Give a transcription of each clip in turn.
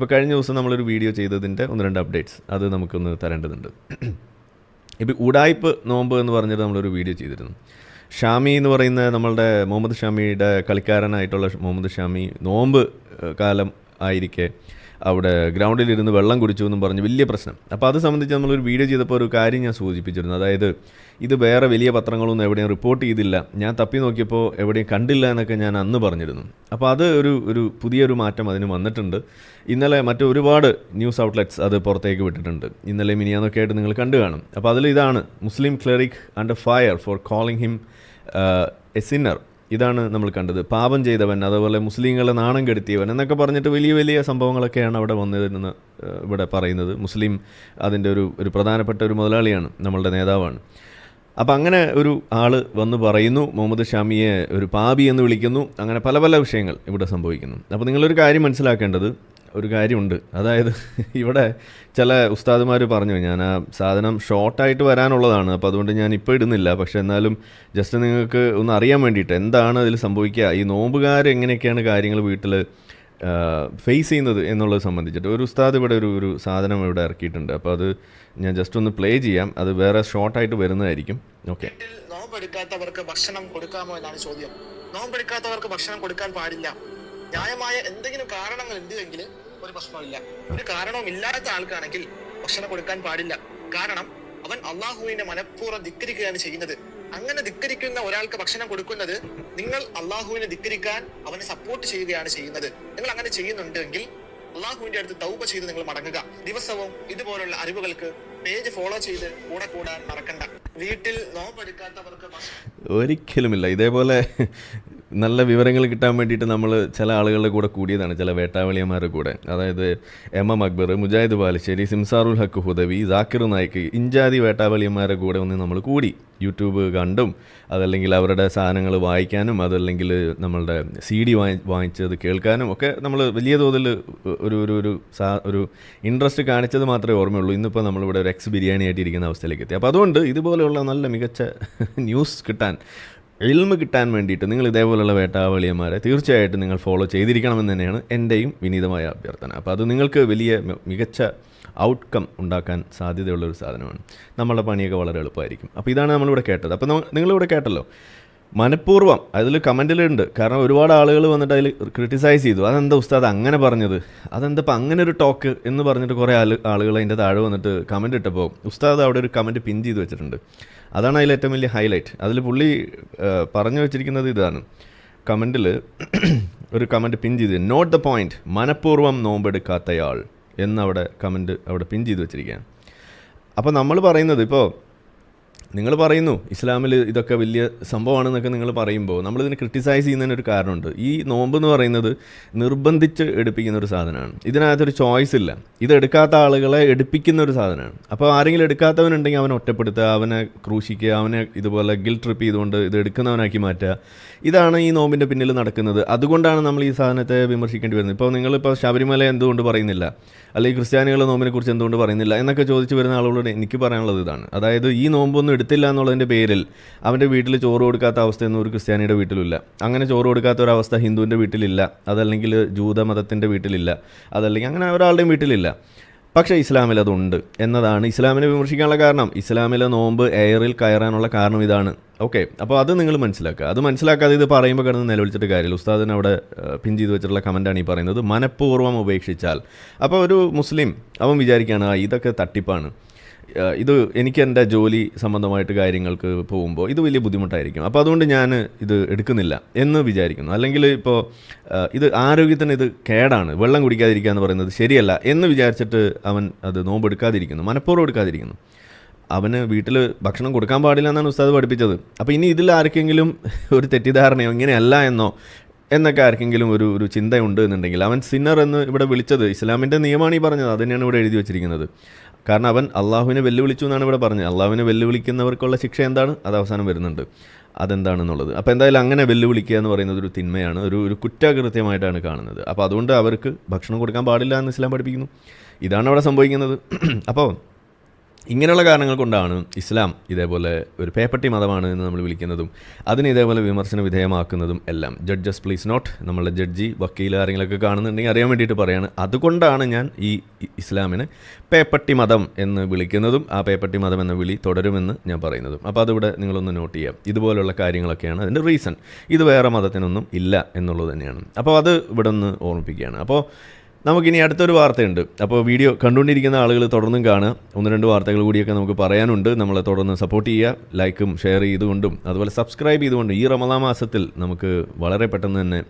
ഇപ്പോൾ കഴിഞ്ഞ ദിവസം നമ്മളൊരു വീഡിയോ ചെയ്തതിന്റെ ഒന്ന് രണ്ട് അപ്ഡേറ്റ്സ് അത് നമുക്കൊന്ന് തരേണ്ടതുണ്ട്. ഇപ്പോൾ ഉടായ്പ് നോമ്പ് എന്ന് പറഞ്ഞിട്ട് നമ്മളൊരു വീഡിയോ ചെയ്തിരുന്നു. ഷാമി എന്ന് പറയുന്ന നമ്മളുടെ മുഹമ്മദ് ഷാമിയുടെ കളിക്കാരനായിട്ടുള്ള മുഹമ്മദ് ഷാമി നോമ്പ് കാലം ആയിരിക്കെ അവിടെ ഗ്രൗണ്ടിലിരുന്ന് വെള്ളം കുടിച്ചു എന്നും പറഞ്ഞ് വലിയ പ്രശ്നം. അപ്പോൾ അത് സംബന്ധിച്ച് നമ്മളൊരു വീഡിയോ ചെയ്തപ്പോൾ ഒരു കാര്യം ഞാൻ സൂചിപ്പിച്ചിരുന്നു. അതായത് ഇത് വേറെ വലിയ പത്രങ്ങളൊന്നും എവിടെയും റിപ്പോർട്ട് ചെയ്തില്ല. ഞാൻ തപ്പി നോക്കിയപ്പോൾ എവിടെയും കണ്ടില്ല എന്നൊക്കെ ഞാൻ അന്ന് പറഞ്ഞിരുന്നു. അപ്പോൾ അത് ഒരു ഒരു പുതിയൊരു മാറ്റം അതിന് വന്നിട്ടുണ്ട്. ഇന്നലെ മറ്റു ഒരുപാട് ന്യൂസ് ഔട്ട്ലെറ്റ്സ് അത് പുറത്തേക്ക് വിട്ടിട്ടുണ്ട്. ഇന്നലെ മിനിയാന്നൊക്കെ ആയിട്ട് നിങ്ങൾ കണ്ടു കാണും. അപ്പോൾ അതിൽ ഇതാണ് Muslim cleric under fire for calling him a sinner. ഇതാണ് നമ്മൾ കണ്ടത്. പാപം ചെയ്തവൻ അതുപോലെ മുസ്ലിങ്ങളെ നാണം കെടുത്തിയവൻ എന്നൊക്കെ പറഞ്ഞിട്ട് വലിയ വലിയ സംഭവങ്ങളൊക്കെയാണ് അവിടെ വന്നതെന്ന് ഇവിടെ പറയുന്നത്. മുസ്ലിം അതിന്റെ ഒരു ഒരു പ്രധാനപ്പെട്ട ഒരു മുതലാളിയാണ് നമ്മളുടെ നേതാവാണ്. അപ്പം അങ്ങനെ ഒരു ആൾ വന്ന് പറയുന്നു മുഹമ്മദ് ഷാമിയെ ഒരു പാപി എന്ന് വിളിക്കുന്നു അങ്ങനെ പല പല വിഷയങ്ങൾ ഇവിടെ സംഭവിക്കുന്നു. അപ്പോൾ നിങ്ങളൊരു കാര്യം മനസ്സിലാക്കേണ്ടത് ഒരു കാര്യമുണ്ട്. അതായത് ഇവിടെ ചില ഉസ്താദുമാർ പറഞ്ഞു ഞാൻ ആ സാധനം ഷോർട്ടായിട്ട് വരാനുള്ളതാണ് അപ്പോൾ അതുകൊണ്ട് ഞാൻ ഇപ്പോൾ ഇടുന്നില്ല. പക്ഷേ എന്നാലും ജസ്റ്റ് നിങ്ങൾക്ക് ഒന്ന് അറിയാൻ വേണ്ടിയിട്ട് എന്താണ് അതിൽ സംഭവിക്കുക? ഈ നോമ്പുകാർ എങ്ങനെയൊക്കെയാണ് കാര്യങ്ങൾ വീട്ടിൽ ഫേസ് ചെയ്യുന്നത് എന്നുള്ളത് സംബന്ധിച്ചിട്ട് ഒരു ഉസ്താദ് ഇവിടെ ഒരു ഒരു സാധനം ഇവിടെ ഇറക്കിയിട്ടുണ്ട്. അപ്പോൾ അത് ഞാൻ ജസ്റ്റ് ഒന്ന് പ്ലേ ചെയ്യാം. അത് വേറെ ഷോർട്ടായിട്ട് വരുന്നതായിരിക്കും. ഓക്കെ. നോമ്പെടുക്കാത്തവർക്ക് ഭക്ഷണം കൊടുക്കാമോ എന്നാണ് ചോദ്യം. നോമ്പെടുക്കാത്തവർക്ക് ഭക്ഷണം കൊടുക്കാൻ പാടില്ല. ന്യായമായ എന്തെങ്കിലും കാരണങ്ങൾ ഉണ്ട് എങ്കിൽ ഒരു പ്രശ്നമില്ല ഒരു കാരണവും ഇല്ലാത്ത ആൾക്കാണെങ്കിൽ ഭക്ഷണം കൊടുക്കാൻ പാടില്ല. കാരണം അവൻ അള്ളാഹുവിനെ മനഃപൂർവം ധിക്കരിക്കുകയാണ് ചെയ്യുന്നത്. അങ്ങനെ ധിക്കരിക്കുന്ന ഒരാൾക്ക് ഭക്ഷണം കൊടുക്കുന്നത് നിങ്ങൾ അള്ളാഹുവിനെ ധിക്കരിക്കാൻ അവനെ സപ്പോർട്ട് ചെയ്യുകയാണ് ചെയ്യുന്നത്. നിങ്ങൾ അങ്ങനെ ചെയ്യുന്നുണ്ടെങ്കിൽ അള്ളാഹുവിന്റെ അടുത്ത് തൗപ ചെയ്ത് നിങ്ങൾ മടങ്ങുക. ദിവസവും ഇതുപോലുള്ള അറിവുകൾക്ക് പേജ് ഫോളോ ചെയ്ത് കൂടെ കൂടാൻ മറക്കണ്ട. വീട്ടിൽ നോമ്പെടുക്കാത്തവർക്ക് ഒരിക്കലുമില്ല. ഇതേപോലെ നല്ല വിവരങ്ങൾ കിട്ടാൻ വേണ്ടിയിട്ട് നമ്മൾ ചില ആളുകളുടെ കൂടെ കൂടിയതാണ് ചില വേട്ടാവളിയന്മാരുടെ കൂടെ. അതായത് എം എം അക്ബർ മുജാഹിദ് ബാലുശ്ശേരി സിംസാറുൽ ഹക്ക് ഹുദവി ജാക്കിർ നായിക്ക് ഇഞ്ചാതി വേട്ടാവളിയന്മാരുടെ കൂടെ ഒന്ന് നമ്മൾ കൂടി. യൂട്യൂബ് കണ്ടും അതല്ലെങ്കിൽ അവരുടെ സാധനങ്ങൾ വായിക്കാനും അതല്ലെങ്കിൽ നമ്മളുടെ സി ഡി വാങ്ങി വാങ്ങിച്ചത് കേൾക്കാനും ഒക്കെ നമ്മൾ വലിയ തോതിൽ ഒരു ഒരു ഒരു സാ ഒരു ഇൻട്രസ്റ്റ് കാണിച്ചത് മാത്രമേ ഓർമ്മയുള്ളൂ. ഇന്നിപ്പോൾ നമ്മളിവിടെ ഒരു എക്സ് ബിരിയാണി ആയിട്ടിരിക്കുന്ന അവസ്ഥയിലേക്ക് എത്തി. അപ്പോൾ അതുകൊണ്ട് ഇതുപോലെയുള്ള നല്ല മികച്ച ന്യൂസ് കിട്ടാൻ എൽമ കിട്ടാൻ വേണ്ടിയിട്ട് നിങ്ങൾ ഇതേപോലെയുള്ള വേട്ടാവളിയന്മാരെ തീർച്ചയായിട്ടും നിങ്ങൾ ഫോളോ ചെയ്തിരിക്കണമെന്ന് തന്നെയാണ് എന്റെയും വിനീതമായ അഭ്യർത്ഥന. അപ്പോൾ അത് നിങ്ങൾക്ക് വലിയ മികച്ച ഔട്ട്കം ഉണ്ടാക്കാൻ സാധ്യതയുള്ളൊരു സാധനമാണ്. നമ്മളുടെ പണിയൊക്കെ വളരെ എളുപ്പമായിരിക്കും. അപ്പോൾ ഇതാണ് നമ്മളിവിടെ കേട്ടത്. അപ്പോൾ നിങ്ങളിവിടെ കേട്ടല്ലോ. മനഃപൂർവം അതിൽ കമന്റിലുണ്ട് കാരണം ഒരുപാട് ആളുകൾ വന്നിട്ട് അതിൽ ക്രിട്ടിസൈസ് ചെയ്തു. അതെന്താ ഉസ്താദ് അങ്ങനെ പറഞ്ഞത്? അതെന്താ ഇപ്പം അങ്ങനെ ഒരു ടോക്ക് എന്ന് പറഞ്ഞിട്ട് കുറേ ആളുകൾ അതിന്റെ താഴെ വന്നിട്ട് കമന്റ് ഇട്ടപ്പോൾ ഉസ്താദ് അവിടെ ഒരു കമന്റ് പിൻ ചെയ്ത് വെച്ചിട്ടുണ്ട്. അതാണ് അതിൽ ഏറ്റവും വലിയ ഹൈലൈറ്റ്. അതിൽ പുള്ളി പറഞ്ഞു വെച്ചിരിക്കുന്നത് ഇതാണ്. കമന്റിൽ ഒരു കമന്റ് പിൻ ചെയ്ത്. നോട്ട് ദ പോയിന്റ് മനഃപൂർവം നോമ്പെടുക്കാത്തയാൾ. എന്നവിടെ കമന്റ് അവിടെ പിൻ ചെയ്ത് വെച്ചിരിക്കുകയാണ്. അപ്പോൾ നമ്മൾ പറയുന്നത് ഇപ്പോൾ നിങ്ങൾ പറയുന്നു ഇസ്ലാമിൽ ഇതൊക്കെ വലിയ സംഭവമാണെന്നൊക്കെ നിങ്ങൾ പറയുമ്പോൾ നമ്മളിതിനെ ക്രിട്ടിസൈസ് ചെയ്യുന്നതിന് ഒരു കാരണമുണ്ട്. ഈ നോമ്പ് എന്ന് പറയുന്നത് നിർബന്ധിച്ച് എടുപ്പിക്കുന്ന ഒരു സാധനമാണ്. ഇതിനകത്തൊരു ചോയ്സ് ഇല്ല. ഇത് എടുക്കാത്ത ആളുകളെ എടുപ്പിക്കുന്ന ഒരു സാധനമാണ്. അപ്പോൾ ആരെങ്കിലും എടുക്കാത്തവനുണ്ടെങ്കിൽ അവനെ ഒറ്റപ്പെടുത്തുക അവനെ ക്രൂശിക്കുക അവനെ ഇതുപോലെ ഗിൽ ട്രിപ്പ് ചെയ്തുകൊണ്ട് ഇത് എടുക്കുന്നവനാക്കി മാറ്റുക. ഇതാണ് ഈ നോമ്പിന്റെ പിന്നിൽ നടക്കുന്നത്. അതുകൊണ്ടാണ് നമ്മൾ ഈ സാധനത്തെ വിമർശിക്കേണ്ടി വരുന്നത്. ഇപ്പോൾ നിങ്ങളിപ്പോൾ ശബരിമല എന്തുകൊണ്ട് പറയുന്നില്ല? അല്ലെങ്കിൽ ക്രിസ്ത്യാനികളുടെ നോമ്പിനെ കുറിച്ച് എന്തുകൊണ്ട് പറയുന്നില്ല? എന്നൊക്കെ ചോദിച്ചു വരുന്ന ആളുകളോട് എനിക്ക് പറയാനുള്ളത് ഇതാണ്. അതായത് ഈ നോമ്പൊന്നും എടുത്തില്ല എന്നുള്ളതിന്റെ പേരിൽ അവന്റെ വീട്ടിൽ ചോറ് കൊടുക്കാത്ത അവസ്ഥയൊന്നും ഒരു ക്രിസ്ത്യാനിയുടെ വീട്ടിലില്ല. അങ്ങനെ ചോറ് കൊടുക്കാത്ത ഒരവസ്ഥ ഹിന്ദുവിന്റെ വീട്ടിലില്ല. അതല്ലെങ്കിൽ ജൂതമതത്തിന്റെ വീട്ടിലില്ല. അതല്ലെങ്കിൽ അങ്ങനെ ഒരാളുടെയും വീട്ടിലില്ല. പക്ഷേ ഇസ്ലാമിൽ അതുണ്ട് എന്നതാണ് ഇസ്ലാമിനെ വിമർശിക്കാനുള്ള കാരണം. ഇസ്ലാമിലെ നോമ്പ് എയറിൽ കയറാനുള്ള കാരണം ഇതാണ്. ഓക്കെ അപ്പോൾ അത് നിങ്ങൾ മനസ്സിലാക്കുക. അത് മനസ്സിലാക്കാതെ ഇത് പറയുമ്പോൾ കിടന്ന് നിലവിളിച്ചിട്ട് കാര്യമില്ല. ഉസ്താദിന് അവിടെ പിൻ ചെയ്ത് വെച്ചിട്ടുള്ള കമന്റാണ് ഈ പറയുന്നത്. മനഃപൂർവം ഉപേക്ഷിച്ചാൽ. അപ്പോൾ ഒരു മുസ്ലിം അവൻ വിചാരിക്കുകയാണ് ഇതൊക്കെ തട്ടിപ്പാണ്. ഇത് എനിക്ക് എന്റെ ജോലി സംബന്ധമായിട്ട് കാര്യങ്ങൾക്ക് പോകുമ്പോൾ ഇത് വലിയ ബുദ്ധിമുട്ടായിരിക്കും. അപ്പോൾ അതുകൊണ്ട് ഞാൻ ഇത് എടുക്കുന്നില്ല എന്ന് വിചാരിക്കുന്നു. അല്ലെങ്കിൽ ഇപ്പോൾ ഇത് ആരോഗ്യത്തിന് ഇത് കേടാണ്. വെള്ളം കുടിക്കാതിരിക്കുക എന്ന് പറയുന്നത് ശരിയല്ല എന്ന് വിചാരിച്ചിട്ട് അവൻ അത് നോമ്പെടുക്കാതിരിക്കുന്നു മനഃപൂർവം എടുക്കാതിരിക്കുന്നു. അവന് വീട്ടിൽ ഭക്ഷണം കൊടുക്കാൻ പാടില്ല എന്നാണ് ഉസ്താദ് പഠിപ്പിച്ചത്. അപ്പോൾ ഇനി ഇതിൽ ആർക്കെങ്കിലും ഒരു തെറ്റിദ്ധാരണയോ ഇങ്ങനെയല്ല എന്നോ എന്നൊക്കെ ആർക്കെങ്കിലും ഒരു ഒരു ചിന്തയുണ്ട് എന്നുണ്ടെങ്കിൽ അവൻ സിന്നർ എന്ന് ഇവിടെ വിളിച്ചത് ഇസ്ലാമിന്റെ നിയമമാണ് ഈ പറഞ്ഞത്. അത് തന്നെയാണ് ഇവിടെ എഴുതി വെച്ചിരിക്കുന്നത്. കാരണം അവൻ അള്ളാഹുവിനെ വെല്ലുവിളിച്ചു എന്നാണ് ഇവിടെ പറഞ്ഞത്. അള്ളാഹുവിനെ വെല്ലുവിളിക്കുന്നവർക്കുള്ള ശിക്ഷ എന്താണ്? അത് അവസാനം വരുന്നുണ്ട്. അതെന്താണെന്നുള്ളത്. അപ്പോൾ എന്തായാലും അങ്ങനെ വെല്ലുവിളിക്കുക എന്ന് പറയുന്നത് ഒരു തിന്മയാണ്. ഒരു ഒരു കുറ്റകൃത്യമായിട്ടാണ് കാണുന്നത്. അപ്പോൾ അതുകൊണ്ട് അവർക്ക് ഭക്ഷണം കൊടുക്കാൻ പാടില്ല എന്ന് ഇസ്ലാം പഠിപ്പിക്കുന്നു. ഇതാണ് അവിടെ സംഭവിക്കുന്നത്. അപ്പോൾ ഇങ്ങനെയുള്ള കാരണങ്ങൾ കൊണ്ടാണ് ഇസ്ലാം ഇതേപോലെ ഒരു പേപ്പട്ടി മതമാണ് എന്ന് നമ്മൾ വിളിക്കുന്നതും അതിന് ഇതേപോലെ വിമർശന വിധേയമാക്കുന്നതും എല്ലാം. ജഡ്ജസ് പ്ലീസ് നോട്ട് നമ്മളുടെ ജഡ്ജി വക്കീൽ ആരെങ്കിലുമൊക്കെ കാണുന്നുണ്ടെങ്കിൽ അറിയാൻ വേണ്ടിയിട്ട് പറയാണ്. അതുകൊണ്ടാണ് ഞാൻ ഈ ഇസ്ലാമിനെ പേപ്പട്ടി മതം എന്ന് വിളിക്കുന്നതും ആ പേപ്പട്ടി മതം എന്ന വിളി തുടരുമെന്ന് ഞാൻ പറയുന്നതും. അപ്പോൾ അതിവിടെ നിങ്ങളൊന്ന് നോട്ട് ചെയ്യാം. ഇതുപോലുള്ള കാര്യങ്ങളൊക്കെയാണ് അതിന്റെ റീസൺ ഇത് വേറെ മതത്തിനൊന്നും ഇല്ല എന്നുള്ളത് തന്നെയാണ്. അപ്പോൾ അത് ഇവിടെ ഒന്ന് ഓർമ്മിപ്പിക്കുകയാണ്. അപ്പോൾ നമുക്കിനി അടുത്തൊരു വാർത്തയുണ്ട്. അപ്പോൾ വീഡിയോ കണ്ടുകൊണ്ടിരിക്കുന്ന ആളുകൾ തുടർന്നും കാണുക. ഒന്ന് രണ്ട് വാർത്തകൾ കൂടിയൊക്കെ നമുക്ക് പറയാനുണ്ട്. നമ്മളെ തുടർന്ന് സപ്പോർട്ട് ചെയ്യുക. ലൈക്കും ഷെയർ ചെയ്തുകൊണ്ടും അതുപോലെ സബ്സ്ക്രൈബ് ചെയ്തുകൊണ്ടും ഈ റമദാ മാസത്തിൽ നമുക്ക് വളരെ പെട്ടെന്ന് തന്നെ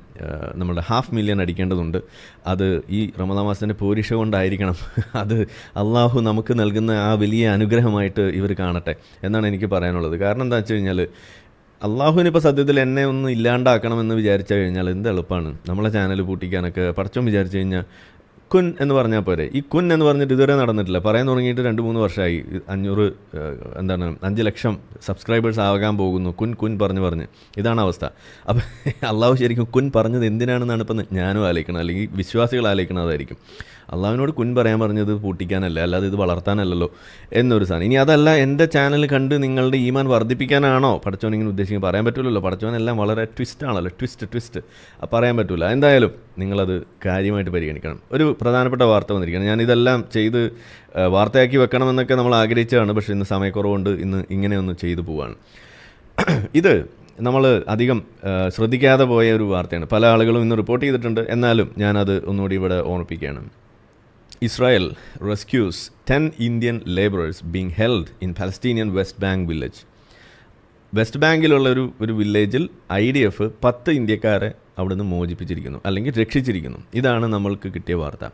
നമ്മുടെ ഹാഫ് മില്യൺ അടിക്കേണ്ടതുണ്ട്. അത് ഈ റമദാ മാസത്തിന്റെ പോരിഷ കൊണ്ടായിരിക്കണം. അത് അള്ളാഹു നമുക്ക് നൽകുന്ന ആ വലിയ അനുഗ്രഹമായിട്ട് ഇവർ കാണട്ടെ എന്നാണ് എനിക്ക് പറയാനുള്ളത്. കാരണം എന്താ വെച്ച് കഴിഞ്ഞാൽ അള്ളാഹുവിനിപ്പോൾ സത്യത്തിൽ എന്നെ ഒന്ന് ഇല്ലാണ്ടാക്കണമെന്ന് വിചാരിച്ചു കഴിഞ്ഞാൽ എന്ത് എളുപ്പമാണ് നമ്മളെ ചാനൽ പൂട്ടിക്കാനൊക്കെ പടച്ചോം വിചാരിച്ചു കഴിഞ്ഞാൽ കുൻ എന്ന് പറഞ്ഞാൽ പോരെ. ഈ കുൻ എന്ന് പറഞ്ഞിട്ട് ഇതുവരെ നടന്നിട്ടില്ല. പറയാൻ തുടങ്ങിയിട്ട് രണ്ട് മൂന്ന് വർഷമായി അഞ്ഞൂറ് എന്താണ് അഞ്ച് ലക്ഷം സബ്സ്ക്രൈബേഴ്സ് ആകാൻ പോകുന്നു. കുൻ കുൻ പറഞ്ഞ് പറഞ്ഞ്. ഇതാണ് അവസ്ഥ. അപ്പം അള്ളാഹു ശരിക്കും കുൻ പറഞ്ഞത് എന്തിനാണെന്നാണ് ഇപ്പം ഞാനും ആലോചിക്കണം അല്ലെങ്കിൽ വിശ്വാസികൾ ആലോചിക്കണം അതായിരിക്കും അള്ളാഹുവിനോട് കുൻ പറയാൻ പറഞ്ഞത് പൂട്ടിക്കാനല്ല അല്ലാതെ ഇത് വളർത്താനല്ലല്ലോ എന്നൊരു സാധനം. ഇനി അതല്ല എന്റെ ചാനൽ കണ്ട് നിങ്ങളുടെ ഈമാൻ വർദ്ധിപ്പിക്കാനാണോ? പഠിച്ചവൻ ഇങ്ങനെ ഉദ്ദേശിക്കുന്നത് പറയാൻ പറ്റില്ലല്ലോ പഠിച്ചവനെല്ലാം വളരെ ട്വിസ്റ്റ് ആണല്ലോ. ട്വിസ്റ്റ് ട്വിസ്റ്റ് പറയാൻ പറ്റില്ല എന്തായാലും നിങ്ങളത് കാര്യമായിട്ട് പരിഗണിക്കണം. ഒരു പ്രധാനപ്പെട്ട വാർത്ത വന്നിരിക്കണം ഞാൻ ഇതെല്ലാം ചെയ്ത് വാർത്തയാക്കി വെക്കണമെന്നൊക്കെ നമ്മൾ ആഗ്രഹിച്ചതാണ്. പക്ഷേ ഇന്ന് സമയക്കുറവുണ്ട്. ഇന്ന് ഇങ്ങനെയൊന്ന് ചെയ്തു പോവാണ്. ഇത് നമ്മൾ അധികം ശ്രദ്ധിക്കാതെ പോയ ഒരു വാർത്തയാണ്. പല ആളുകളും ഇന്ന് റിപ്പോർട്ട് ചെയ്തിട്ടുണ്ട്. എന്നാലും ഞാനത് ഒന്നുകൂടി ഇവിടെ ഓർമ്മിപ്പിക്കുകയാണ്. Israel rescues ten Indian labourers being held in Palestinian West Bank village West ബാങ്കിലുള്ള ഒരു ഒരു വില്ലേജിൽ ഐ ഡി എഫ് പത്ത് ഇന്ത്യക്കാരെ അവിടെ നിന്ന് മോചിപ്പിച്ചിരിക്കുന്നു അല്ലെങ്കിൽ രക്ഷിച്ചിരിക്കുന്നു. ഇതാണ് നമ്മൾക്ക് കിട്ടിയ വാർത്ത.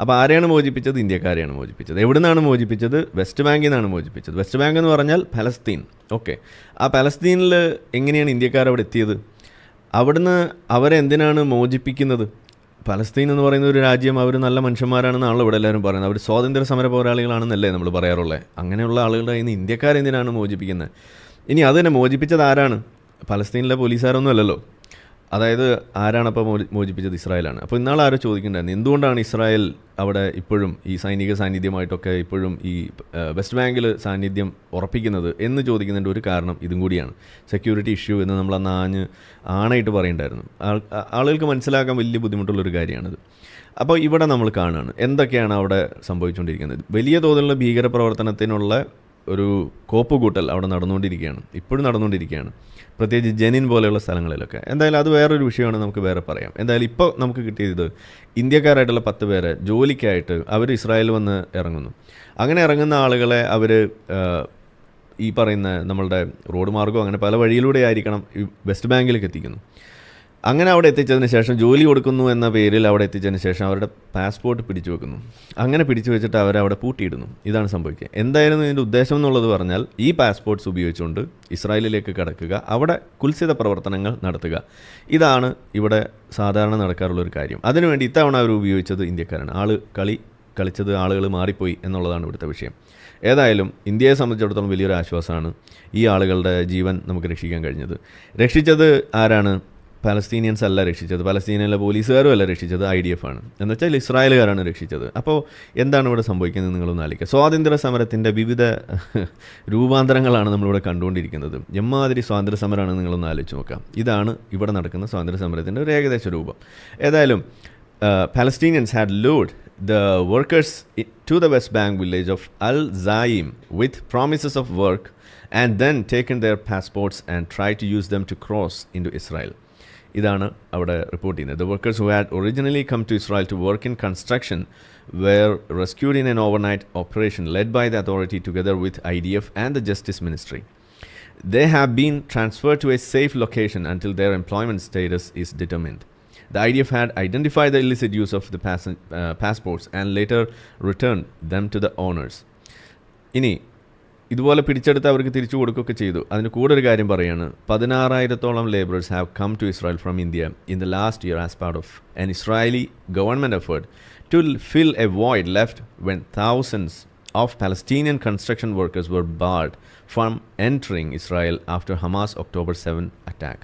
അപ്പോൾ ആരെയാണ് മോചിപ്പിച്ചത്? ഇന്ത്യക്കാരെയാണ് മോചിപ്പിച്ചത്. എവിടെ നിന്നാണ് മോചിപ്പിച്ചത്? വെസ്റ്റ് ബാങ്കിൽ നിന്നാണ് മോചിപ്പിച്ചത്. വെസ്റ്റ് ബാങ്ക് എന്ന് പറഞ്ഞാൽ പലസ്തീൻ ഓക്കെ ആ പലസ്തീനിൽ എങ്ങനെയാണ് ഇന്ത്യക്കാർ അവിടെ എത്തിയത്? അവിടുന്ന് അവരെന്തിനാണ് മോചിപ്പിക്കുന്നത്? പലസ്തീൻ എന്ന് പറയുന്ന ഒരു രാജ്യം അവർ നല്ല മനുഷ്യന്മാരാണെന്നാണല്ലോ ഇവിടെ എല്ലാവരും പറയുന്നത്. അവർ സ്വാതന്ത്ര്യ സമര പോരാളികളാണെന്നല്ലേ നമ്മൾ പറയാറുള്ളത് അങ്ങനെയുള്ള ആളുകളുടെ ഇന്ന് ഇന്ത്യക്കാരെന്തിനാണ് മോചിപ്പിക്കുന്നത്? ഇനി അത് തന്നെ മോചിപ്പിച്ചത് ആരാണ്? പലസ്തീനിലെ പോലീസുകാരൊന്നും അല്ലല്ലോ. അതായത് ആരാണ് അപ്പോൾ മോചി- മോചിപ്പിച്ചത് ഇസ്രായേലാണ്? അപ്പോൾ ഇന്നാൾ ആരോ ചോദിക്കുന്നുണ്ടായിരുന്നു എന്തുകൊണ്ടാണ് ഇസ്രായേൽ അവിടെ ഇപ്പോഴും ഈ സൈനിക സാന്നിധ്യമായിട്ടൊക്കെ ഇപ്പോഴും ഈ വെസ്റ്റ് ബാങ്കിൽ സാന്നിധ്യം ഉറപ്പിക്കുന്നത്? എന്ന് ചോദിക്കുന്നതിന്റെ ഒരു കാരണം ഇതും കൂടിയാണ്. സെക്യൂരിറ്റി ഇഷ്യൂ എന്ന് നമ്മൾ അന്ന് ആഞ്ഞ് ആണായിട്ട് പറയണ്ടായിരുന്നു. ആളുകൾക്ക് മനസ്സിലാക്കാൻ വലിയ ബുദ്ധിമുട്ടുള്ളൊരു കാര്യമാണിത്. അപ്പോൾ ഇവിടെ നമ്മൾ കാണുകയാണ് എന്തൊക്കെയാണ് അവിടെ സംഭവിച്ചുകൊണ്ടിരിക്കുന്നത്? വലിയ തോതിലുള്ള ഭീകരപ്രവർത്തനത്തിനുള്ള ഒരു കോപ്പ് കൂട്ടൽ അവിടെ നടന്നുകൊണ്ടിരിക്കുകയാണ്. ഇപ്പോഴും നടന്നുകൊണ്ടിരിക്കുകയാണ്. പ്രത്യേകിച്ച് ജനിൻ പോലെയുള്ള സ്ഥലങ്ങളിലൊക്കെ. എന്തായാലും അത് വേറൊരു വിഷയമാണ് നമുക്ക് വേറെ പറയാം. എന്തായാലും ഇപ്പോൾ നമുക്ക് കിട്ടിയത് ഇന്ത്യക്കാരായിട്ടുള്ള പത്ത് പേരെ ജോലിക്കായിട്ട് അവർ ഇസ്രായേൽ വന്ന് ഇറങ്ങുന്നു. അങ്ങനെ ഇറങ്ങുന്ന ആളുകളെ അവർ ഈ പറയുന്ന നമ്മളുടെ റോഡ് മാർഗവും അങ്ങനെ പല വഴിയിലൂടെ ആയിരിക്കണം വെസ്റ്റ് ബാങ്കിലേക്ക് എത്തിക്കുന്നു. അങ്ങനെ അവിടെ എത്തിച്ചതിന് ശേഷം ജോലി കൊടുക്കുന്നു എന്ന പേരിൽ അവിടെ എത്തിച്ചതിന് ശേഷം അവരുടെ പാസ്പോർട്ട് പിടിച്ചു വെക്കുന്നു. അങ്ങനെ പിടിച്ചു വെച്ചിട്ട് അവരവിടെ പൂട്ടിയിടുന്നു. ഇതാണ് സംഭവിക്കുക. എന്തായിരുന്നു ഇതിന്റെ ഉദ്ദേശം എന്നുള്ളത് പറഞ്ഞാൽ ഈ പാസ്പോർട്ട്സ് ഉപയോഗിച്ചുകൊണ്ട് ഇസ്രായേലിലേക്ക് കടക്കുക അവിടെ കുൽസിത പ്രവർത്തനങ്ങൾ നടത്തുക. ഇതാണ് ഇവിടെ സാധാരണ നടക്കാറുള്ള ഒരു കാര്യം. അതിനുവേണ്ടി ഇത്തവണ അവർ ഉപയോഗിച്ചത് ഇന്ത്യക്കാരാണ്. ആൾ കളി കളിച്ചത് ആളുകൾ മാറിപ്പോയി എന്നുള്ളതാണ് ഇവിടുത്തെ വിഷയം. ഏതായാലും ഇന്ത്യയെ സംബന്ധിച്ചിടത്തോളം വലിയൊരു ആശ്വാസമാണ് ഈ ആളുകളുടെ ജീവൻ നമുക്ക് രക്ഷിക്കാൻ കഴിഞ്ഞത്. രക്ഷിച്ചത് ആരാണ്? പലസ്തീനിയൻസ് അല്ല രക്ഷിച്ചത്. പലസ്തീനിലെ പോലീസുകാരും അല്ല രക്ഷിച്ചത്. ഐ ഡി എഫ് ആണ്. എന്ന് വെച്ചാൽ ഇസ്രായേലുകാരാണ് രക്ഷിച്ചത്. അപ്പോൾ എന്താണ് ഇവിടെ സംഭവിക്കുന്നത് നിങ്ങളൊന്ന് ആലോചിക്കുക സ്വാതന്ത്ര്യ സമരത്തിന്റെ വിവിധ രൂപാന്തരങ്ങളാണ് നമ്മളിവിടെ കണ്ടുകൊണ്ടിരിക്കുന്നത്. എമ്മാതിരി സ്വാതന്ത്ര്യ സമരമാണ് നിങ്ങളൊന്ന് ആലോചിച്ച് നോക്കാം. ഇതാണ് ഇവിടെ നടക്കുന്ന സ്വാതന്ത്ര്യ സമരത്തിന്റെ ഒരു ഏകദേശ രൂപം. ഏതായാലും uh, had had the workers to the West Bank village of Al Zaim with promises of work and then then taken their passports and tried to use them to cross into Israel. ഇതാണ് അവിടെ report ചെയ്യുന്നത് the workers who had originally come to Israel to work in construction were rescued in an overnight operation led by the authority together with I D F and the justice ministry they have been transferred to a safe location until their employment status is determined. The IDF had identified the illicit use of the pass- uh, passports and later returned them to the owners. ഇനി ഇതുപോലെ പിടിച്ചെടുത്ത് അവർക്ക് തിരിച്ചു കൊടുക്കുകയൊക്കെ ചെയ്തു. അതിന് കൂടെ ഒരു കാര്യം പറയാണ്. പതിനാറായിരത്തോളം labourers have come to Israel from India in the last year as part of an Israeli government effort to fill a void left when thousands of Palestinian construction workers were barred from entering Israel after Hamas October 7 attack.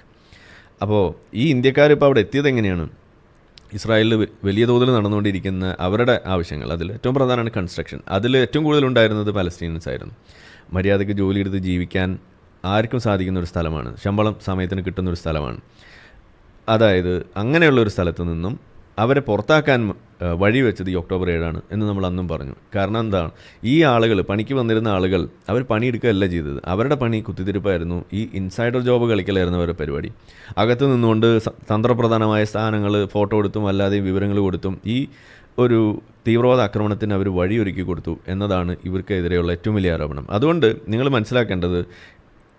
അപ്പോൾ ഈ ഇന്ത്യക്കാർ ഇപ്പോൾ അവിടെ എത്തിയത് എങ്ങനെയാണ്? ഇസ്രായേലിൽ വലിയ തോതിൽ നടന്നുകൊണ്ടിരിക്കുന്ന അവരുടെ ആവശ്യങ്ങൾ അതിൽ ഏറ്റവും പ്രധാനമാണ് കൺസ്ട്രക്ഷൻ അതിൽ ഏറ്റവും കൂടുതൽ ഉണ്ടായിരുന്നത് പലസ്തീനൻസ് ആയിരുന്നു. മര്യാദയ്ക്ക് ജോലി എടുത്ത് ജീവിക്കാൻ ആർക്കും സാധിക്കുന്ന ഒരു സ്ഥലമാണ്. ശമ്പളം സമയത്തിന് കിട്ടുന്ന ഒരു സ്ഥലമാണ്. അതായത് അങ്ങനെയുള്ള ഒരു സ്ഥലത്ത് നിന്നും അവരെ പുറത്താക്കാൻ ആ, വഴി വെച്ചത് ഈ ഒക്ടോബർ ഏഴാണ് എന്ന് നമ്മൾ അന്നും പറഞ്ഞു. കാരണം എന്താണ്? ഈ ആളുകൾ പണിക്ക് വന്നിരുന്ന ആളുകൾ അവർ പണിയെടുക്കുകയല്ല ചെയ്തത്. അവരുടെ പണി കുത്തിത്തിരിപ്പായിരുന്നു. ഈ ഇൻസൈഡർ ജോബ് കളിക്കലായിരുന്നു അവരുടെ പരിപാടി. അകത്ത് നിന്നുകൊണ്ട് തന്ത്രപ്രധാനമായ സ്ഥാനങ്ങൾ ഫോട്ടോ എടുത്തും അല്ലാതെയും വിവരങ്ങൾ കൊടുത്തും ഈ ഒരു തീവ്രവാദ ആക്രമണത്തിന് അവർ വഴിയൊരുക്കി കൊടുത്തു എന്നതാണ് ഇവർക്കെതിരെയുള്ള ഏറ്റവും വലിയ ആരോപണം. അതുകൊണ്ട് നിങ്ങൾ മനസ്സിലാക്കേണ്ടത്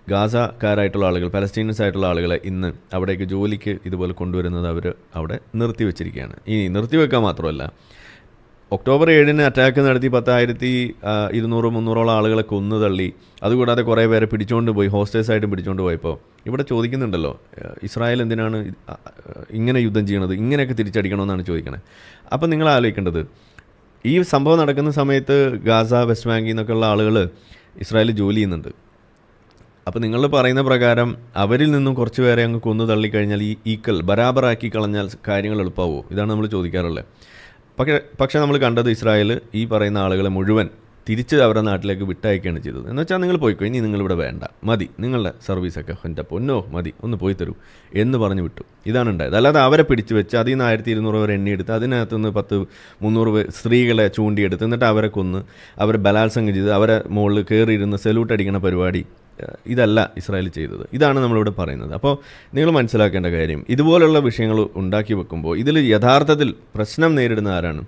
ഗാസക്കാരായിട്ടുള്ള ആളുകൾ പലസ്റ്റീനിയൻസ് ആയിട്ടുള്ള ആളുകളെ ഇന്ന് അവിടേക്ക് ജോലിക്ക് ഇതുപോലെ കൊണ്ടുവരുന്നത് അവർ അവിടെ നിർത്തിവെച്ചിരിക്കുകയാണ്. ഇനി നിർത്തിവെക്കാൻ മാത്രമല്ല ഒക്ടോബർ ഏഴിന് അറ്റാക്ക് നടത്തി പത്തായിരത്തി ഇരുന്നൂറ് മുന്നൂറോളം ആളുകളെ കൊന്നു തള്ളി. അതുകൂടാതെ കുറേ പേരെ പിടിച്ചുകൊണ്ട് പോയി ഹോസ്റ്റേഴ്സായിട്ടും പിടിച്ചുകൊണ്ട് പോയപ്പോൾ ഇവിടെ ചോദിക്കുന്നുണ്ടല്ലോ ഇസ്രായേൽ എന്തിനാണ് ഇങ്ങനെ യുദ്ധം ചെയ്യണത് ഇങ്ങനെയൊക്കെ തിരിച്ചടിക്കണമെന്നാണ് ചോദിക്കണത് അപ്പം നിങ്ങൾ ആലോചിക്കേണ്ടത് ഈ സംഭവം നടക്കുന്ന സമയത്ത് ഗാസ വെസ്റ്റ് ബാങ്കിൽ നിന്നൊക്കെയുള്ള ആളുകൾ ഇസ്രായേൽ ജോലി ചെയ്യുന്നുണ്ട്. അപ്പോൾ നിങ്ങൾ പറയുന്ന പ്രകാരം അവരിൽ നിന്നും കുറച്ച് പേരെ അങ്ങ് കൊന്നു തള്ളിക്കഴിഞ്ഞാൽ ഈ ഈക്വൽ ബരാബറാക്കി കളഞ്ഞാൽ കാര്യങ്ങൾ എളുപ്പമാവുമോ ഇതാണ് നമ്മൾ ചോദിക്കാറുള്ളത് പക്ഷേ പക്ഷേ നമ്മൾ കണ്ടത് ഇസ്രായേൽ ഈ പറയുന്ന ആളുകളെ മുഴുവൻ തിരിച്ച് അവരുടെ നാട്ടിലേക്ക് വിട്ടയക്കുകയാണ് ചെയ്തത്. എന്ന് വെച്ചാൽ നിങ്ങൾ പോയിക്കോ ഇനി നിങ്ങളിവിടെ വേണ്ട. മതി നിങ്ങളുടെ സർവീസൊക്കെ എന്റെ പൊന്നോ മതി ഒന്ന് പോയി തരൂ എന്ന് പറഞ്ഞു വിട്ടു. ഇതാണ് ഉണ്ടായത്. അല്ലാതെ അവരെ പിടിച്ചു വെച്ച് അതിൽ നിന്ന് ആയിരത്തി ഇരുന്നൂറ് വരെ എണ്ണിയെടുത്ത് അതിനകത്ത് നിന്ന് പത്ത് മുന്നൂറ് പേർ സ്ത്രീകളെ ചൂണ്ടിയെടുത്ത് എന്നിട്ട് അവരെ കൊന്ന് അവരെ ബലാത്സംഗം ചെയ്ത് അവരെ മുകളിൽ കയറിയിരുന്ന് സല്യൂട്ട് അടിക്കുന്ന പരിപാടി ഇതല്ല ഇസ്രായേൽ ചെയ്തത്. ഇതാണ് നമ്മളിവിടെ പറയുന്നത്. അപ്പോൾ നിങ്ങൾ മനസ്സിലാക്കേണ്ട കാര്യം ഇതുപോലുള്ള വിഷയങ്ങൾ ഉണ്ടാക്കി വെക്കുമ്പോൾ ഇതിൽ യഥാർത്ഥത്തിൽ പ്രശ്നം നേരിടുന്ന ആരാണ്?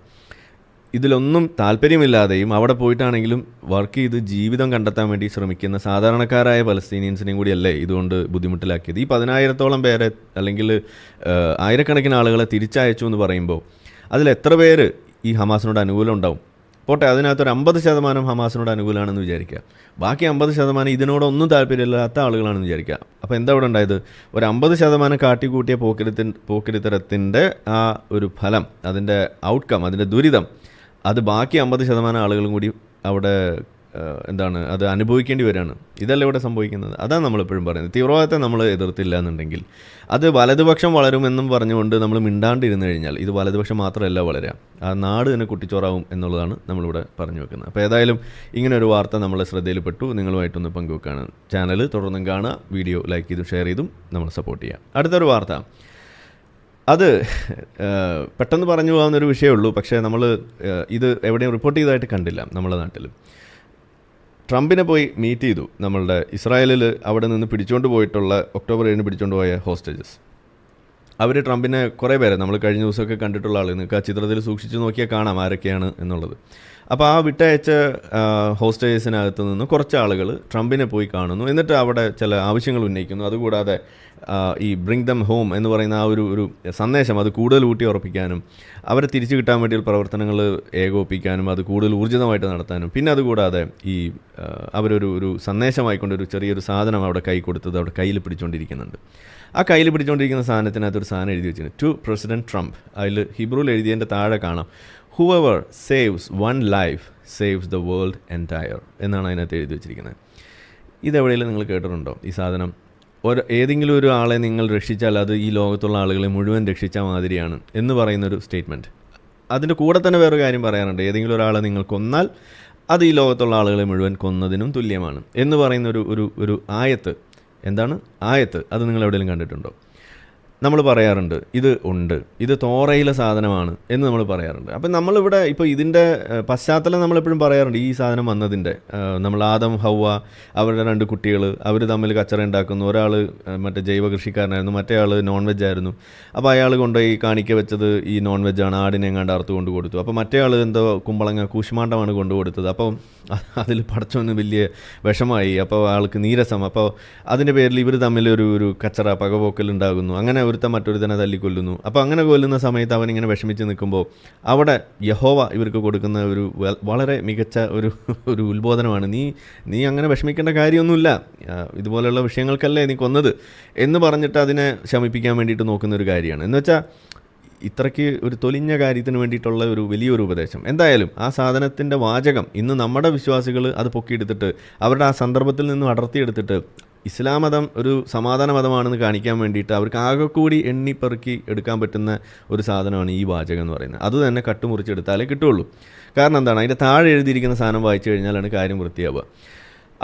ഇതിലൊന്നും താല്പര്യമില്ലാതെയും അവിടെ പോയിട്ടാണെങ്കിലും വർക്ക് ചെയ്ത് ജീവിതം കണ്ടെത്താൻ വേണ്ടി ശ്രമിക്കുന്ന സാധാരണക്കാരായ പലസ്തീനിയൻസിനെയും കൂടിയല്ലേ ഇതുകൊണ്ട് ബുദ്ധിമുട്ടിലാക്കിയത്. ഈ പതിനായിരത്തോളം പേരെ അല്ലെങ്കിൽ ആയിരക്കണക്കിന് ആളുകളെ തിരിച്ചയച്ചു എന്ന് പറയുമ്പോൾ അതിൽ എത്ര പേര് ഈ ഹമാസിനോട് അനുകൂലം ഉണ്ടാവും? പോട്ടെ അതിനകത്തൊരു അമ്പത് ശതമാനം ഹമാസിനോട് അനുകൂലമാണെന്ന് വിചാരിക്കുക. ബാക്കി അമ്പത് ശതമാനം ഇതിനോടൊന്നും താല്പര്യമില്ലാത്ത ആളുകളാണെന്ന് വിചാരിക്കുക. അപ്പോൾ എന്താ ഇവിടെ ഉണ്ടായത്? ഒരു അമ്പത് ശതമാനം കാട്ടിക്കൂട്ടിയ പോക്കിരിത്തിൻ പോക്കിരിത്തരത്തിന്റെ ആ ഒരു ഫലം അതിന്റെ ഔട്ട്കം അതിന്റെ ദുരിതം അത് ബാക്കി അമ്പത് ശതമാനം ആളുകളും കൂടി അവിടെ എന്താണ് അത് അനുഭവിക്കേണ്ടി വരികയാണ് ഇതല്ല ഇവിടെ സംഭവിക്കുന്നത്. അതാണ് നമ്മളെപ്പോഴും പറയുന്നത്. തീവ്രവാദത്തെ നമ്മൾ എതിർത്തില്ല എന്നുണ്ടെങ്കിൽ അത് വലതുപക്ഷം വളരുമെന്നും പറഞ്ഞുകൊണ്ട് നമ്മൾ മിണ്ടാണ്ടിരുന്നു കഴിഞ്ഞാൽ ഇത് വലതുപക്ഷം മാത്രമല്ല വളരുക ആ നാട് തന്നെ കുട്ടിച്ചോറാവും എന്നുള്ളതാണ് നമ്മളിവിടെ പറഞ്ഞു വെക്കുന്നത്. അപ്പോൾ ഏതായാലും ഇങ്ങനെ ഒരു വാർത്ത നമ്മളെ ശ്രദ്ധയിൽപ്പെട്ടു. നിങ്ങളുമായിട്ടൊന്ന് പങ്കുവെക്കുകയാണ് ചാനൽ തുടർന്നും കാണുക വീഡിയോ ലൈക്ക് ചെയ്തും ഷെയർ ചെയ്തും നമ്മൾ സപ്പോർട്ട് ചെയ്യുക അടുത്തൊരു വാർത്ത. അത് പെട്ടെന്ന് പറഞ്ഞു പോകാവുന്നൊരു വിഷയമുള്ളൂ പക്ഷേ നമ്മൾ ഇത് എവിടെയും റിപ്പോർട്ട് ചെയ്തതായിട്ട് കണ്ടില്ല നമ്മുടെ നാട്ടിൽ. ട്രംപിനെ പോയി മീറ്റ് ചെയ്തു. നമ്മളുടെ ഇസ്രായേലിൽ അവിടെ നിന്ന് പിടിച്ചുകൊണ്ട് പോയിട്ടുള്ള ഒക്ടോബർ ഏഴിന് പിടിച്ചുകൊണ്ട് പോയ ഹോസ്റ്റേജസ്. അവർ ട്രംപിനെ കുറേ പേരെ നമ്മൾ കഴിഞ്ഞ ദിവസമൊക്കെ കണ്ടിട്ടുള്ള ആൾ നിങ്ങൾക്ക് ആ ചിത്രത്തിൽ സൂക്ഷിച്ച് നോക്കിയാൽ കാണാം ആരൊക്കെയാണ് എന്നുള്ളത്. അപ്പോൾ ആ വിട്ടയച്ച ഹോസ്റ്റേഴ്സിനകത്ത് നിന്ന് കുറച്ച് ആളുകൾ ട്രംപിനെ പോയി കാണുന്നു. എന്നിട്ട് അവിടെ ചില ആവശ്യങ്ങൾ ഉന്നയിക്കുന്നു. അതുകൂടാതെ ഈ ബ്രിങ് ദം ഹോം എന്ന് പറയുന്ന ആ ഒരു ഒരു സന്ദേശം അത് കൂടുതൽ ഊട്ടി ഉറപ്പിക്കാനും അവരെ തിരിച്ചു കിട്ടാൻ വേണ്ടിയുള്ള പ്രവർത്തനങ്ങൾ ഏകോപിപ്പിക്കാനും അത് കൂടുതൽ ഊർജിതമായിട്ട് നടത്താനും. പിന്നെ അതുകൂടാതെ ഈ അവരൊരു ഒരു സന്ദേശമായിക്കൊണ്ട് ഒരു ചെറിയൊരു സാധനം അവിടെ കൈ കൊടുത്തത് അവിടെ കയ്യിൽ പിടിച്ചുകൊണ്ടിരിക്കുന്നുണ്ട് ആ കയ്യിൽ പിടിച്ചുകൊണ്ടിരിക്കുന്ന സാധനത്തിനകത്ത് ഒരു സാധനം എഴുതി വെച്ചിരുന്നു ടു പ്രസിഡന്റ് ട്രംപ് അതിൽ ഹിബ്രുവിൽ എഴുതിയതിന്റെ താഴെ കാണാം. Whoever saves one life saves the world entire എന്നാണ് അതിനകത്ത് എഴുതി വെച്ചിരിക്കുന്നത്. ഇതെവിടെയെങ്കിലും നിങ്ങൾ കേട്ടിട്ടുണ്ടോ? ഈ സാധനം ഒരു ഏതെങ്കിലും ഒരു ആളെ നിങ്ങൾ രക്ഷിച്ചാൽ അത് ഈ ലോകത്തുള്ള ആളുകളെ മുഴുവൻ രക്ഷിച്ച മാതിരിയാണ് എന്ന് പറയുന്നൊരു സ്റ്റേറ്റ്മെന്റ് അതിന്റെ കൂടെ തന്നെ വേറൊരു കാര്യം പറയാറുണ്ട് ഏതെങ്കിലും ഒരാളെ നിങ്ങൾ കൊന്നാൽ അത് ഈ ലോകത്തുള്ള ആളുകളെ മുഴുവൻ കൊന്നതിനും തുല്യമാണ് എന്ന് പറയുന്ന ഒരു ഒരു ഒരു ആയത്ത്. എന്താണ്? ആയത്ത്. അത് നിങ്ങൾ എവിടെയെങ്കിലും കണ്ടിട്ടുണ്ടോ? നമ്മൾ പറയാറുണ്ട് ഇത് ഉണ്ട് ഇത് തോറയിലെ സാധനമാണ് എന്ന് നമ്മൾ പറയാറുണ്ട്. അപ്പം നമ്മളിവിടെ ഇപ്പോൾ ഇതിന്റെ പശ്ചാത്തലം നമ്മളെപ്പോഴും പറയാറുണ്ട് ഈ സാധനം വന്നതിന്റെ. നമ്മൾ ആദം ഹൗവ അവരുടെ രണ്ട് കുട്ടികൾ അവർ തമ്മിൽ കച്ചറ ഉണ്ടാക്കുന്നു. ഒരാൾ മറ്റേ ജൈവ കൃഷിക്കാരനായിരുന്നു മറ്റേ ആൾ നോൺ വെജ് ആയിരുന്നു. അപ്പോൾ അയാൾ കൊണ്ടുപോയി കാണിക്ക വെച്ചത് ഈ നോൺ വെജാണ് ആടിനെ എങ്ങാണ്ട് അറുത്ത് കൊണ്ട് കൊടുത്തു. അപ്പോൾ മറ്റേ ആൾ എന്തോ കുമ്പളങ്ങ കൂശ്മാണ്ടമാണ് കൊണ്ടു കൊടുത്തത്. അപ്പോൾ അതിൽ പടച്ചൊന്ന് വലിയ വിഷമായി അപ്പോൾ ആൾക്ക് നീരസം. അപ്പോൾ അതിന്റെ പേരിൽ ഇവർ തമ്മിൽ ഒരു ഒരു കച്ചറ പകപോക്കൽ ഉണ്ടാകുന്നു. അങ്ങനെ ഒരുത്തൻ മറ്റൊരുത്തനെ തല്ലിക്കൊല്ലുന്നു. അപ്പോൾ അങ്ങനെ കൊല്ലുന്ന സമയത്ത് അവൻ ഇങ്ങനെ വിഷമിച്ച് നിൽക്കുമ്പോൾ അവിടെ യഹോവ ഇവർക്ക് കൊടുക്കുന്ന ഒരു വളരെ മികച്ച ഒരു ഒരു ഉത്ബോധനമാണ്. നീ നീ അങ്ങനെ വിഷമിക്കേണ്ട കാര്യമൊന്നുമില്ല. ഇതുപോലെയുള്ള വിഷയങ്ങൾക്കല്ലേ നീ കൊന്നത് എന്ന് പറഞ്ഞിട്ട് അതിനെ ശമിപ്പിക്കാൻ വേണ്ടിയിട്ട് നോക്കുന്ന ഒരു കാര്യമാണ്. എന്ന് വെച്ചാൽ ഇത്രയ്ക്ക് ഒരു തൊലിഞ്ഞ കാര്യത്തിന് വേണ്ടിയിട്ടുള്ള ഒരു വലിയൊരു ഉപദേശം. എന്തായാലും ആ സാധനത്തിന്റെ വാചകം ഇന്ന് നമ്മുടെ വിശ്വാസികൾ അത് പൊക്കിയെടുത്തിട്ട് അവരുടെ ആ സന്ദർഭത്തിൽ നിന്നും അടർത്തിയെടുത്തിട്ട് ഇസ്ലാം മതം ഒരു സമാധാന മതമാണെന്ന് കാണിക്കാൻ വേണ്ടിയിട്ട് അവർക്ക് ആകെ കൂടി എണ്ണി പെറുക്കി എടുക്കാൻ പറ്റുന്ന ഒരു സാധനമാണ് ഈ വാചകം എന്ന് പറയുന്നത്. അത് തന്നെ കട്ടുമുറിച്ചെടുത്താലേ കിട്ടുള്ളൂ കാരണം എന്താണ്? അതിന്റെ താഴെ എഴുതിയിരിക്കുന്ന സാധനം വായിച്ചു കഴിഞ്ഞാലാണ് കാര്യം വൃത്തിയാവുക.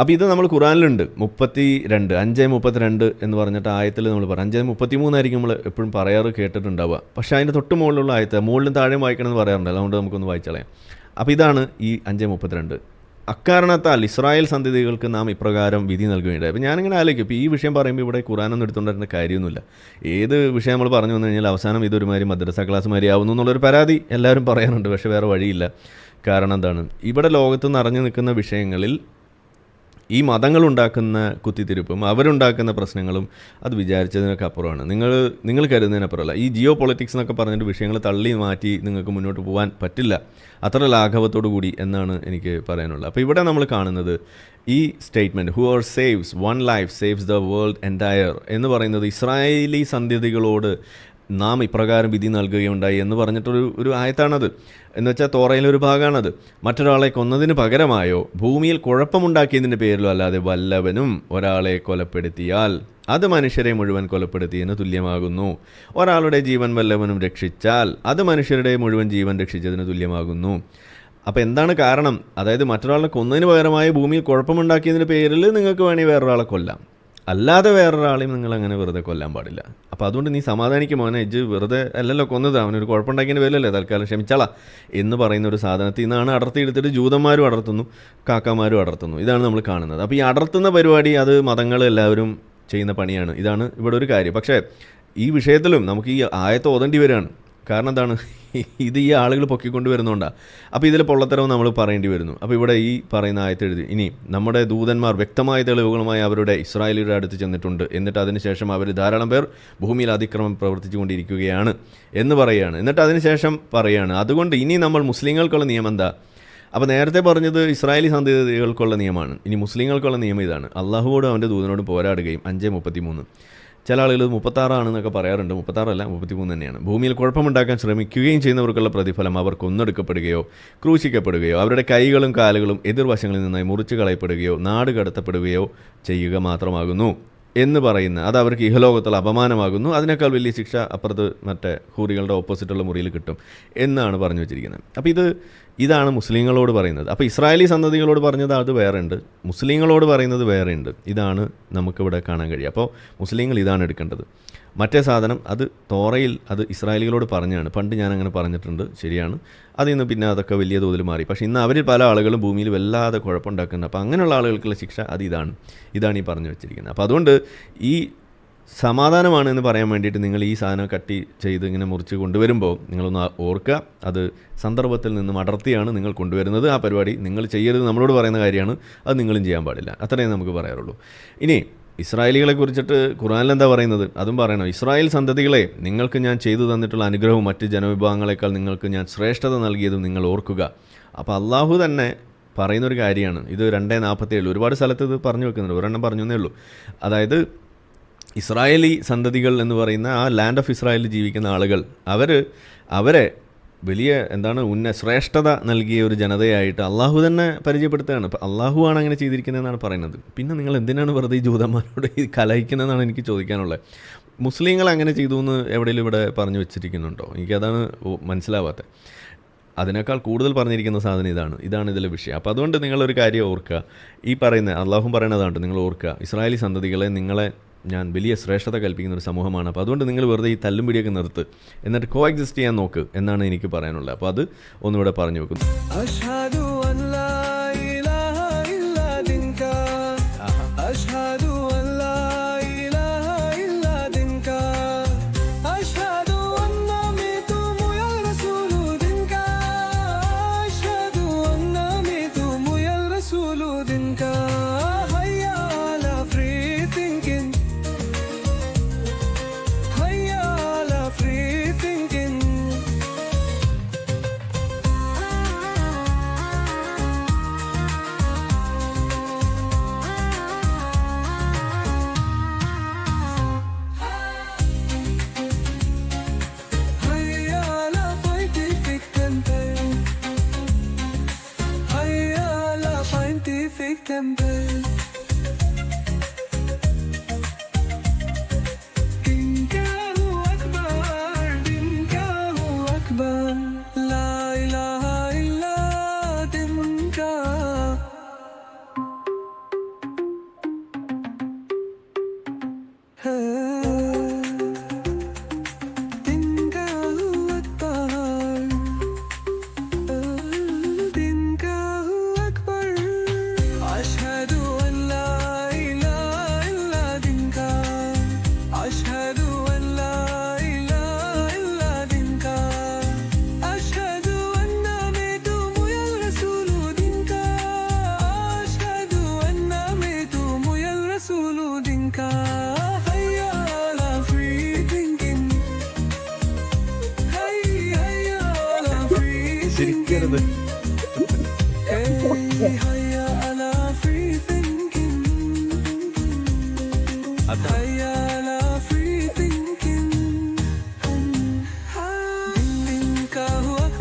അപ്പോൾ ഇത് നമ്മൾ ഖുറാനിലുണ്ട് മുപ്പത്തി രണ്ട് അഞ്ച് മുപ്പത്തിരണ്ട് എന്ന് പറഞ്ഞിട്ട് ആയത്തിൽ നമ്മൾ പറയും. അഞ്ച് മുപ്പത്തി മൂന്നായിരിക്കും നമ്മൾ എപ്പോഴും പറയാറ് കേട്ടിട്ടുണ്ടാവുക. പക്ഷേ അതിന്റെ തൊട്ട് മുകളിലുള്ള ആയത്ത് മുകളിലും താഴെയും വായിക്കണം എന്ന് പറയാറുണ്ട്. അതുകൊണ്ട് നമുക്കൊന്ന് വായിച്ചളയാം. അപ്പോൾ ഇതാണ് ഈ അഞ്ച് മുപ്പത്തിരണ്ട്. അക്കാരണത്താൽ ഇസ്രായേൽ സന്ധിതികൾക്ക് നാം ഇപ്രകാരം വിധി നൽകുകയുണ്ടായി. അപ്പോൾ ഞാനിങ്ങനെ ആലോചിക്കും. ഇപ്പോൾ ഈ വിഷയം പറയുമ്പോൾ ഇവിടെ ഖുറാനൊന്നും എടുത്തുകൊണ്ടിരുന്ന കാര്യമൊന്നുമില്ല. ഏത് വിഷയം നമ്മൾ പറഞ്ഞു വന്നു കഴിഞ്ഞാൽ അവസാനം ഇതൊരുമാതിരി മദ്രസ ക്ലാസ് മാതിരി ആവുന്നു എന്നുള്ളൊരു പരാതി എല്ലാവരും പറയാറുണ്ട്. പക്ഷേ വേറെ വഴിയില്ല. കാരണം എന്താണ്? ഇവിടെ ലോകത്ത് നിറഞ്ഞു നിൽക്കുന്ന വിഷയങ്ങളിൽ ഈ മതങ്ങളുണ്ടാക്കുന്ന കുത്തിത്തിരിപ്പും അവരുണ്ടാക്കുന്ന പ്രശ്നങ്ങളും അത് വിചാരിച്ചതിനൊക്കെ അപ്പുറമാണ്. നിങ്ങൾ നിങ്ങൾ കരുതുന്നതിനപ്പുറമല്ല. ഈ ജിയോ പൊളിറ്റിക്സ് എന്നൊക്കെ പറഞ്ഞിട്ട് വിഷയങ്ങൾ തള്ളി മാറ്റി നിങ്ങൾക്ക് മുന്നോട്ട് പോകാൻ പറ്റില്ല. അത്ര ലാഘവത്തോടു കൂടി എന്നാണ് എനിക്ക് പറയാനുള്ളത്. അപ്പോൾ ഇവിടെ നമ്മൾ കാണുന്നത് ഈ statement whoever saves one life saves the world entire എന്ന് പറയുന്നത് ഇസ്രായേലി സന്ധ്യതകളോട് നാം ഇപ്രകാരം വിധി നൽകുകയുണ്ടായി എന്ന് പറഞ്ഞിട്ടൊരു ഒരു ആയത്താണത്. എന്ന് വെച്ചാൽ തോറയിലെ ഒരു ഭാഗമാണത് മറ്റൊരാളെ കൊന്നതിന് പകരമായോ ഭൂമിയിൽ കുഴപ്പമുണ്ടാക്കിയതിന്റെ പേരിലോ അല്ലാതെ വല്ലവനും ഒരാളെ കൊലപ്പെടുത്തിയാൽ അത് മനുഷ്യരെ മുഴുവൻ കൊലപ്പെടുത്തിയതിന് തുല്യമാകുന്നു. ഒരാളുടെ ജീവൻ വല്ലവനും രക്ഷിച്ചാൽ അത് മനുഷ്യരുടെ മുഴുവൻ ജീവൻ രക്ഷിച്ചതിന് തുല്യമാകുന്നു. അപ്പോൾ എന്താണ് കാരണം? അതായത് മറ്റൊരാളെ കൊന്നതിന് പകരമായി ഭൂമിയിൽ കുഴപ്പമുണ്ടാക്കിയതിന്റെ പേരിൽ നിങ്ങൾക്ക് വേണമെങ്കിൽ വേറൊരാളെ കൊല്ലാം. അല്ലാതെ വേറൊരാളെയും നിങ്ങൾ അങ്ങനെ വെറുതെ കൊല്ലാൻ പാടില്ല. അപ്പോൾ അതുകൊണ്ട് നീ സമാധാനിക്കും മോനെ. ഇജ്ജ് വെറുതെ അല്ലല്ലോ കൊന്നത്. അവനൊരു കുഴപ്പമുണ്ടാക്കിയതിന് പേരല്ലേ തൽക്കാലം ക്ഷമിച്ചാളാ. എന്ന് പറയുന്ന ഒരു സാധനത്തിൽ നിന്നാണ് അടർത്തി എടുത്തിട്ട് ജൂതന്മാരും അടർത്തുന്നു കാക്കമാരും അടർത്തുന്നു. ഇതാണ് നമ്മൾ കാണുന്നത്. അപ്പോൾ ഈ അടർത്തുന്ന പരിപാടി അത് മതങ്ങൾ എല്ലാവരും ചെയ്യുന്ന പണിയാണ്. ഇതാണ് ഇവിടെ ഒരു കാര്യം. പക്ഷേ ഈ വിഷയത്തിലും നമുക്ക് ഈ ആയത്ത് ഓതേണ്ടി വരികയാണ്. കാരണം എന്താണ്? ഇത് ഈ ആളുകൾ പൊക്കിക്കൊണ്ട് വരുന്നതുകൊണ്ടാണ് അപ്പോൾ ഇതിൽ പൊള്ളത്തരവും നമ്മൾ പറയേണ്ടി വരുന്നു. അപ്പോൾ ഇവിടെ ഈ പറയുന്ന ആയത്ത് എഴുതി ഇനി നമ്മുടെ ദൂതന്മാർ വ്യക്തമായ തെളിവുകളുമായി അവരുടെ ഇസ്രായേലിയുടെ അടുത്ത് ചെന്നിട്ടുണ്ട്. എന്നിട്ട് അതിനുശേഷം അവർ ധാരാളം പേർ ഭൂമിയിൽ അതിക്രമം പ്രവർത്തിച്ചുകൊണ്ടിരിക്കുകയാണ് എന്ന് പറയുകയാണ് എന്നിട്ട് അതിനുശേഷം പറയുകയാണ് അതുകൊണ്ട് ഇനി നമ്മൾ മുസ്ലിങ്ങൾക്കുള്ള നിയമം എന്താ? അപ്പോൾ നേരത്തെ പറഞ്ഞത് ഇസ്രായേലി സന്ധികൾക്കുള്ള നിയമമാണ്. ഇനി മുസ്ലിങ്ങൾക്കുള്ള നിയമം ഇതാണ്. അള്ളാഹുവോടും അവന്റെ ദൂതനോടും പോരാടുകയും അഞ്ച് മുപ്പത്തി മൂന്ന് ചില ആളുകൾ മുപ്പത്താറാണെന്നൊക്കെ പറയാറുണ്ട്. മുപ്പത്താറല്ല മുപ്പത്തിമൂന്ന് തന്നെയാണ്. ഭൂമിയിൽ കുഴപ്പമുണ്ടാക്കാൻ ശ്രമിക്കുകയും ചെയ്യുന്നവർക്കുള്ള പ്രതിഫലം അവർ കൊന്നെടുക്കപ്പെടുകയോ ക്രൂശിക്കപ്പെടുകയോ അവരുടെ കൈകളും കാലുകളും എതിർവശങ്ങളിൽ നിന്നായി മുറിച്ചു കളയപ്പെടുകയോ നാട് കടത്തപ്പെടുകയോ ചെയ്യുക മാത്രമാകുന്നു എന്ന് പറയുന്ന അത് അവർക്ക് ഇഹലോകത്തുള്ള അപമാനമാകുന്നു. അതിനേക്കാൾ വലിയ ശിക്ഷ അപ്പുറത്ത് മറ്റേ ഹൂറികളുടെ ഓപ്പോസിറ്റുള്ള മുറിയിൽ കിട്ടും എന്നാണ് പറഞ്ഞു വെച്ചിരിക്കുന്നത്. അപ്പോൾ ഇത് ഇതാണ് മുസ്ലിങ്ങളോട് പറയുന്നത്. അപ്പോൾ ഇസ്രായേലി സന്തതികളോട് പറഞ്ഞത് അത് വേറെ ഉണ്ട് മുസ്ലിങ്ങളോട് പറയുന്നത് വേറെ ഉണ്ട് ഇതാണ് നമുക്കിവിടെ കാണാൻ കഴിയുക. അപ്പോൾ മുസ്ലിങ്ങൾ ഇതാണ് എടുക്കേണ്ടത്. മറ്റേ സാധനം അത് തോറയിൽ അത് ഇസ്രായേലികളോട് പറഞ്ഞാണ്. പണ്ട് ഞാൻ അങ്ങനെ പറഞ്ഞിട്ടുണ്ട്. ശരിയാണ്. അതിൽ നിന്ന് പിന്നെ അതൊക്കെ വലിയ തോതിൽ മാറി. പക്ഷേ ഇന്ന് അവർ പല ആളുകളും ഭൂമിയിൽ വല്ലാതെ കുഴപ്പമുണ്ടാക്കുന്നുണ്ട്. അപ്പോൾ അങ്ങനെയുള്ള ആളുകൾക്കുള്ള ശിക്ഷ അത് ഇതാണ്. ഇതാണ് ഈ പറഞ്ഞു വെച്ചിരിക്കുന്നത്. അപ്പോൾ അതുകൊണ്ട് ഈ സമാധാനമാണ് എന്ന് പറയാൻ വേണ്ടിയിട്ട് നിങ്ങൾ ഈ സാധനം കട്ടി ചെയ്ത് ഇങ്ങനെ മുറിച്ച് കൊണ്ടുവരുമ്പോൾ നിങ്ങളൊന്ന് ഓർക്കുക. അത് സന്ദർഭത്തിൽ നിന്നും അടർത്തിയാണ് നിങ്ങൾ കൊണ്ടുവരുന്നത്. ആ പരിപാടി നിങ്ങൾ ചെയ്യരുത് നമ്മളോട് പറയുന്ന കാര്യമാണ്. അത് നിങ്ങളും ചെയ്യാൻ പാടില്ല. അത്രയും നമുക്ക് പറയാറുള്ളൂ. ഇനി ഇസ്രായേലികളെ കുറിച്ചിട്ട് ഖുറാനിൽ എന്താ പറയുന്നത്? അതും പറയണം. ഇസ്രായേൽ സന്തതികളെ നിങ്ങൾക്ക് ഞാൻ ചെയ്തു തന്നിട്ടുള്ള അനുഗ്രഹവും മറ്റ് ജനവിഭാഗങ്ങളെക്കാൾ നിങ്ങൾക്ക് ഞാൻ ശ്രേഷ്ഠത നൽകിയതും നിങ്ങൾ ഓർക്കുക. അപ്പോൾ അള്ളാഹു തന്നെ പറയുന്നൊരു കാര്യമാണ്. ഇത് രണ്ടേ നാൽപ്പത്തേഴ്. ഒരുപാട് സ്ഥലത്ത് ഇത് പറഞ്ഞു വെക്കുന്നുണ്ട്. ഒരെണ്ണം പറഞ്ഞു എന്നേ ഉള്ളൂ. അതായത് ഇസ്രായേലി സന്തതികൾ എന്ന് പറയുന്ന ആ ലാൻഡ് ഓഫ് ഇസ്രായേൽ ജീവിക്കുന്ന ആളുകൾ അവർ അവരെ വലിയ എന്താണ് ഉന്ന ശ്രേഷ്ഠത നൽകിയ ഒരു ജനതയായിട്ട് അള്ളാഹു തന്നെ പരിചയപ്പെടുത്തുകയാണ്. അപ്പോൾ അള്ളാഹു ആണ് അങ്ങനെ ചെയ്തിരിക്കുന്നതെന്നാണ് പറയുന്നത്. പിന്നെ നിങ്ങൾ എന്തിനാണ് വെറുതെ ഈ ജൂതന്മാരോട് ഈ കലഹിക്കുന്നതെന്നാണ് എനിക്ക് ചോദിക്കാനുള്ളത്. മുസ്ലിങ്ങൾ അങ്ങനെ ചെയ്തു എന്ന് എവിടെയെങ്കിലും ഇവിടെ പറഞ്ഞു വെച്ചിരിക്കുന്നുണ്ടോ? എനിക്കതാണ് മനസ്സിലാവാത്തത് അതിനേക്കാൾ കൂടുതൽ പറഞ്ഞിരിക്കുന്ന സാധനം ഇതാണ്. ഇതാണ് ഇതിലെ വിഷയം. അപ്പോൾ അതുകൊണ്ട് നിങ്ങളൊരു കാര്യം ഓർക്കുക. ഈ പറയുന്ന അള്ളാഹും പറയുന്നതാണ് നിങ്ങൾ ഓർക്കുക. ഇസ്രായേലി സന്തതികളെ നിങ്ങളെ ഞാൻ വലിയ ശ്രേഷ്ഠത കൽപ്പിക്കുന്ന ഒരു സമൂഹമാണ്. അപ്പോൾ അതുകൊണ്ട് നിങ്ങൾ വെറുതെ ഈ തല്ലും പിടിയൊക്കെ നിർത്ത്. എന്നിട്ട് കോ എക്സിസ്റ്റ് ചെയ്യാൻ നോക്ക് എന്നാണ് എനിക്ക് പറയാനുള്ളത്. അപ്പോൾ അത് ഒന്നുകൂടെ പറഞ്ഞു വെക്കുന്നു.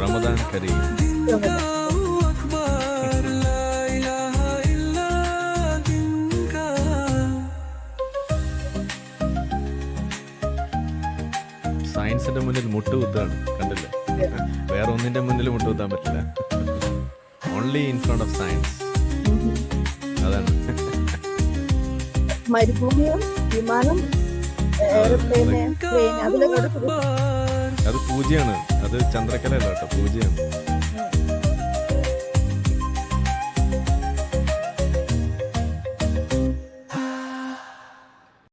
റമദാൻ കരീം. സയൻസിന്റെ മുന്നിൽ മുട്ടുകുത്താണ് കണ്ടില്ലേ? വേറെ ഒന്നിന്റെ മുന്നിൽ മുട്ടുകുത്താൻ പറ്റില്ല. Only in front of science അതാണ്. മരുഭൂമിയും വിമാനം എയർപ്ലെയിൻ അതിലൊക്കെ അത് പൂജയാണ്. അത് ചന്ദ്രക്കല അല്ല കേട്ടോ പൂജയാണ്.